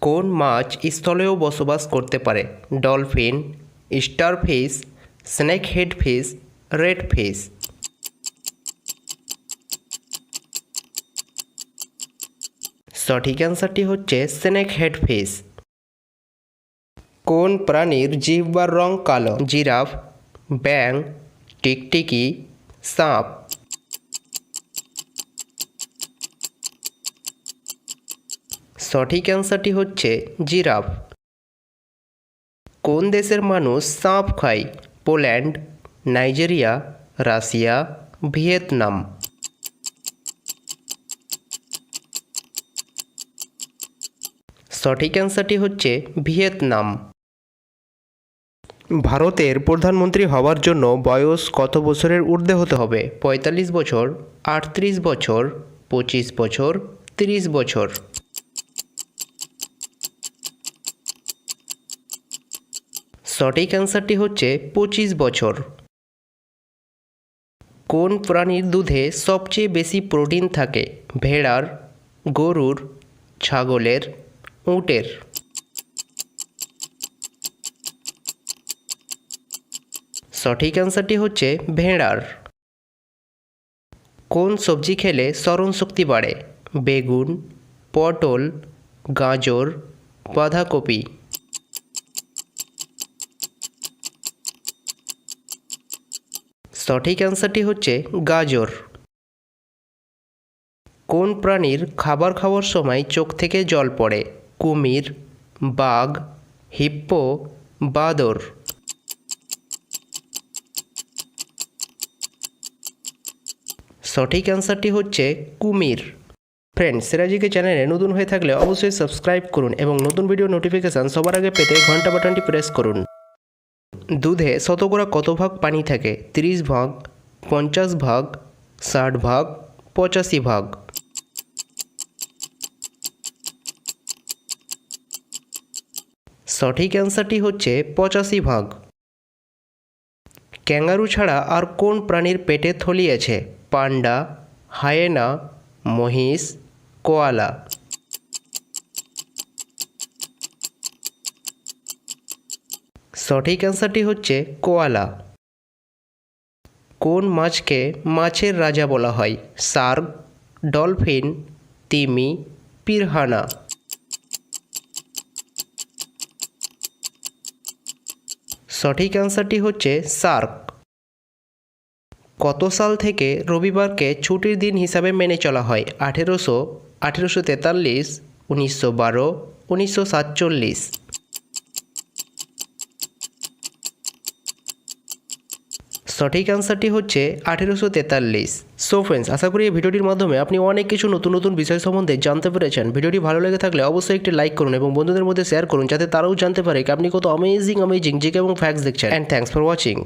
কোন মাছ স্থলেও বসবাস করতে পারে? Dolphin star starfish snake head fish, red fish. সঠিক অ্যান্সারটি হচ্ছে স্নেক হেড ফিশ। কোন প্রাণীর জিহ্বার রং কালো? জিরাফ ব্যাং টিকটিকি, সাপ। সঠিক অ্যান্সারটি হচ্ছে জিরাফ। কোন দেশের মানুষ সাঁপ খায়? Poland, Nigeria, Russia, Vietnam. সঠিক অ্যান্সারটি হচ্ছে ভিয়েতনাম। ভারতের প্রধানমন্ত্রী হওয়ার জন্য বয়স কত বছরের ঊর্ধ্বে হতে হবে? পঁয়তাল্লিশ বছর, আটত্রিশ বছর, পঁচিশ বছর, তিরিশ বছর। সঠিক অ্যান্সারটি হচ্ছে পঁচিশ বছর। কোন প্রাণীর দুধে সবচেয়ে বেশি প্রোটিন থাকে? ভেড়ার, গরুর, ছাগলের, উটের। সঠিক অ্যান্সারটি হচ্ছে ভেড়ার। কোন সবজি খেলে স্মরণ শক্তি বাড়ে? বেগুন, পটল, গাজর, বাঁধাকপি। সঠিক অ্যান্সারটি হচ্ছে গাজর। কোন প্রাণীর খাবার খাওয়ার সময় চোখ থেকে জল পড়ে? কুমির, বাঘ, হিপ্পো, বাদর। সঠিক অ্যান্সারটি হচ্ছে কুমির। ফ্রেন্ডস সিরাজিকে চ্যানেলে নতুন হয়ে থাকলে অবশ্যই সাবস্ক্রাইব করুন এবং নতুন ভিডিও নোটিফিকেশান সবার আগে পেতে ঘণ্টা বাটনটি প্রেস করুন। দুধে শতকরা কত ভাগ পানি থাকে? তিরিশ ভাগ, পঞ্চাশ ভাগ, ষাট ভাগ, পঁচাশি ভাগ। সঠিক অ্যান্সারটি হচ্ছে পঁচাশি ভাগ। ক্যাঙ্গারু ছাড়া আর কোন প্রাণীর পেটে থলি আছে? পান্ডা, হায়েনা, মহিষ, কোয়ালা। সঠিক অ্যান্সারটি হচ্ছে কোয়ালা। কোন মাছকে মাছের রাজা বলা হয়? শার্ক ডলফিন, তিমি, পিরহানা। সঠিক অ্যান্সারটি হচ্ছে সার্ক কত সাল থেকে রবিবারকে ছুটির দিন হিসাবে মেনে চলা হয়? আঠেরোশো আঠেরোশো তেতাল্লিশ, উনিশশো বারো, উনিশশো সাতচল্লিশ। সঠিক অ্যান্সারটি হচ্ছে আঠেরোশো তেতাল্লিশ। সো ফ্রেন্ডস আশা করি এই ভিডিওটির মাধ্যমে আপনি অনেক কিছু নতুন নতুন বিষয় সম্বন্ধে জানতে পেরেছেন। ভিডিওটি ভালো লেগে থাকলে অবশ্যই একটি লাইক করুন এবং বন্ধুদের মধ্যে শেয়ার করুন, যাতে তারাও জানতে পারে আপনি কত অ্যামেজিং অ্যামেজিং জিকে এবং ফ্যাক্স দেখছেন। And thanks for watching